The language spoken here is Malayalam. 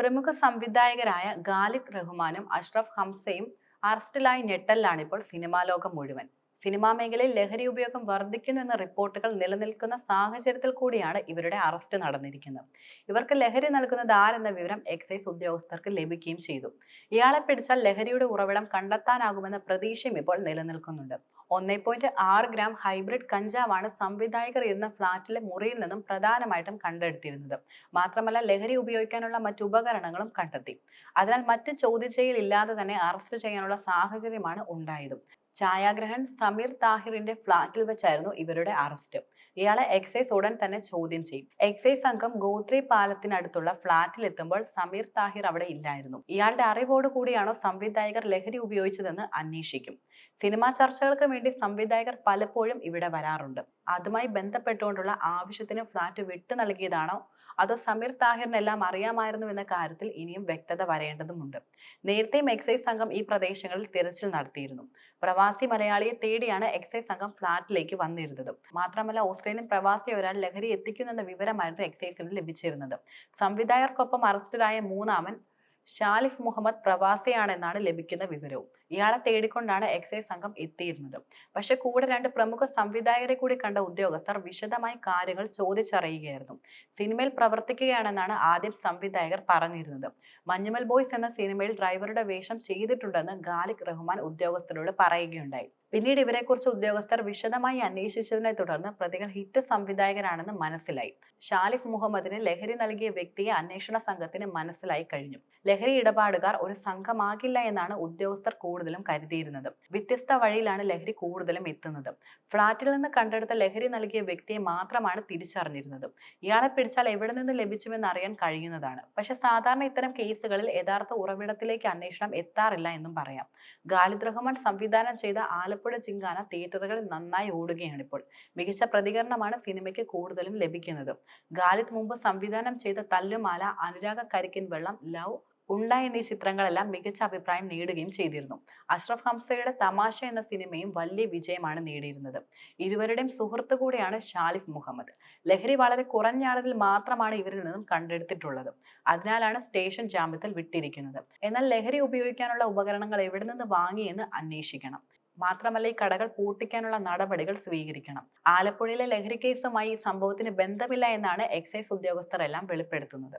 പ്രമുഖ സംവിധായകരായ ഗാലിദ് റഹ്മാനും അഷ്റഫ് ഹംസയും അറസ്റ്റിലായി ഞെട്ടലിലാണ് ഇപ്പോൾ സിനിമാ ലോകം മുഴുവൻ. സിനിമാ മേഖലയിൽ ലഹരി ഉപയോഗം വർദ്ധിക്കുന്നു എന്ന റിപ്പോർട്ടുകൾ നിലനിൽക്കുന്ന സാഹചര്യത്തിൽ കൂടിയാണ് ഇവരുടെ അറസ്റ്റ് നടന്നിരിക്കുന്നത്. ഇവർക്ക് ലഹരി നൽകുന്നത് ആരെന്ന വിവരം എക്സൈസ് ഉദ്യോഗസ്ഥർക്ക് ലഭിക്കുകയും ചെയ്തു. ഇയാളെ പിടിച്ചാൽ ലഹരിയുടെ ഉറവിടം കണ്ടെത്താനാകുമെന്ന പ്രതീക്ഷയും ഇപ്പോൾ നിലനിൽക്കുന്നുണ്ട്. ഒന്നേ പോയിന്റ് ആറ് ഗ്രാം ഹൈബ്രിഡ് കഞ്ചാവാണ് സംവിധായകർ ഇരുന്ന ഫ്ളാറ്റിലെ മുറിയിൽ നിന്നും പ്രധാനമായിട്ടും കണ്ടെടുത്തിരുന്നത്. മാത്രമല്ല ലഹരി ഉപയോഗിക്കാനുള്ള മറ്റു ഉപകരണങ്ങളും കണ്ടെത്തി. അതിനാൽ മറ്റ് ചോദ്യം ചെയ്യലില്ലാതെ തന്നെ അറസ്റ്റ് ചെയ്യാനുള്ള സാഹചര്യമാണ് ഉണ്ടായതും. ഛായാഗ്രഹൻ സമീർ താഹിറിന്റെ ഫ്ളാറ്റിൽ വെച്ചായിരുന്നു ഇവരുടെ അറസ്റ്റ്. ഇയാളെ എക്സൈസ് ഉടൻ തന്നെ ചോദ്യം ചെയ്യും. എക്സൈസ് സംഘം ഗോത്രി പാലത്തിനടുത്തുള്ള ഫ്ളാറ്റിൽ എത്തുമ്പോൾ സമീർ താഹിർ അവിടെ ഇല്ലായിരുന്നു. ഇയാളുടെ അറിവോട് കൂടിയാണോ സംവിധായകർ ലഹരി ഉപയോഗിച്ചതെന്ന് അന്വേഷിക്കും. സിനിമാ ചർച്ചകൾക്ക് വേണ്ടി സംവിധായകർ പലപ്പോഴും ഇവിടെ വരാറുണ്ട്. അതുമായി ബന്ധപ്പെട്ടുകൊണ്ടുള്ള ആവശ്യത്തിന് ഫ്ളാറ്റ് വിട്ടു നൽകിയതാണോ? അതോ സമീർ താഹിറിനെല്ലാം അറിയാമായിരുന്നു എന്ന കാര്യത്തിൽ ഇനിയും വ്യക്തത വരേണ്ടതുമുണ്ട്. നേരത്തെയും എക്സൈസ് സംഘം ഈ പ്രദേശങ്ങളിൽ തിരച്ചിൽ നടത്തിയിരുന്നു. പ്രവാസി മലയാളിയെ തേടിയാണ് എക്സൈസ് സംഘം ഫ്ളാറ്റിലേക്ക് വന്നിരുന്നത്. മാത്രമല്ല ഓസ്ട്രേലിയൻ പ്രവാസി ഒരാൾ ലഹരി എത്തിക്കുന്നെന്ന വിവരമായിരുന്നു എക്സൈസിന് ലഭിച്ചിരുന്നത്. സംവിധായകർക്കൊപ്പം അറസ്റ്റിലായ മൂന്നാമൻ ഷാലിഫ് മുഹമ്മദ് പ്രവാസിയാണെന്നാണ് ലഭിക്കുന്ന വിവരവും. ഇയാളെ തേടിക്കൊണ്ടാണ് എക്സൈസ് സംഘം എത്തിയിരുന്നത്. പക്ഷെ കൂടെ രണ്ട് പ്രമുഖ സംവിധായകരെ കൂടി കണ്ട ഉദ്യോഗസ്ഥർ വിശദമായി കാര്യങ്ങൾ ചോദിച്ചറിയുകയായിരുന്നു. സിനിമയിൽ പ്രവർത്തിക്കുകയാണെന്നാണ് ആദ്യം സംവിധായകർ പറഞ്ഞിരുന്നത്. മഞ്ഞുമൽ ബോയ്സ് എന്ന സിനിമയിൽ ഡ്രൈവറുടെ വേഷം ചെയ്തിട്ടുണ്ടെന്ന് ഗാലിക് റഹ്മാൻ ഉദ്യോഗസ്ഥരോട് പറയുകയുണ്ടായി. പിന്നീട് ഇവരെക്കുറിച്ച് ഉദ്യോഗസ്ഥർ വിശദമായി അന്വേഷിച്ചതിനെ തുടർന്ന് പ്രതികൾ ഹിറ്റ് സംവിധായകരാണെന്ന് മനസ്സിലായി. ഷാലിഫ് മുഹമ്മദിന് ലഹരി നൽകിയ വ്യക്തിയെ അന്വേഷണ സംഘത്തിന് മനസ്സിലായി കഴിഞ്ഞു. ലഹരി ഇടപാടുകാർ ഒരു സംഘമാകില്ല എന്നാണ് ഉദ്യോഗസ്ഥർ കൂടുതലും കരുതിയിരുന്നത്. വ്യത്യസ്ത വഴിയിലാണ് ലഹരി കൂടുതലും എത്തുന്നത്. ഫ്ളാറ്റിൽ നിന്ന് കണ്ടെടുത്ത ലഹരി നൽകിയ വ്യക്തിയെ മാത്രമാണ് തിരിച്ചറിഞ്ഞിരുന്നത്. ഇയാളെ പിടിച്ചാൽ എവിടെ നിന്ന് ലഭിച്ചുവെന്ന് അറിയാൻ കഴിയുന്നതാണ്. പക്ഷെ സാധാരണ ഇത്തരം കേസുകളിൽ യഥാർത്ഥ ഉറവിടത്തിലേക്ക് അന്വേഷണം എത്താറില്ല എന്നും പറയാം. ഗാലിദ് റഹ്മാൻ സംവിധാനം ചെയ്ത ആലപ്പുഴ ചിങ്കാന തിയേറ്ററുകളിൽ നന്നായി ഓടുകയാണ് ഇപ്പോൾ മികച്ച പ്രതികരണമാണ് സിനിമയ്ക്ക് കൂടുതലും ലഭിക്കുന്നത്. ഗാലിത് മുമ്പ് സംവിധാനം ചെയ്ത തല്ലുമാല അനുരാഗ കരിക്കിൻ വെള്ളം ലവ് ഉണ്ട എന്നീ ചിത്രങ്ങളെല്ലാം മികച്ച അഭിപ്രായം നേടുകയും ചെയ്തിരുന്നു. അഷ്റഫ് ഹംസയുടെ തമാശ എന്ന സിനിമയും വലിയ വിജയമാണ് നേടിയിരുന്നത്. ഇരുവരുടെയും സുഹൃത്തു കൂടിയാണ് ഷാലിഫ് മുഹമ്മദ്. ലഹരി വളരെ കുറഞ്ഞ അളവിൽ മാത്രമാണ് ഇവരിൽ നിന്നും കണ്ടെടുത്തിട്ടുള്ളത്. അതിനാലാണ് സ്റ്റേഷൻ ജാമ്യത്തിൽ വിട്ടിരിക്കുന്നത്. എന്നാൽ ലഹരി ഉപയോഗിക്കാനുള്ള ഉപകരണങ്ങൾ എവിടെ നിന്ന് വാങ്ങിയെന്ന് അന്വേഷിക്കണം. മാത്രമല്ല ഈ കടകൾ പൂട്ടിക്കാനുള്ള നടപടികൾ സ്വീകരിക്കണം. ആലപ്പുഴയിലെ ലഹരി കേസുമായി സംഭവത്തിന് ബന്ധമില്ല എന്നാണ് എക്സൈസ് ഉദ്യോഗസ്ഥർ എല്ലാം വെളിപ്പെടുത്തുന്നത്.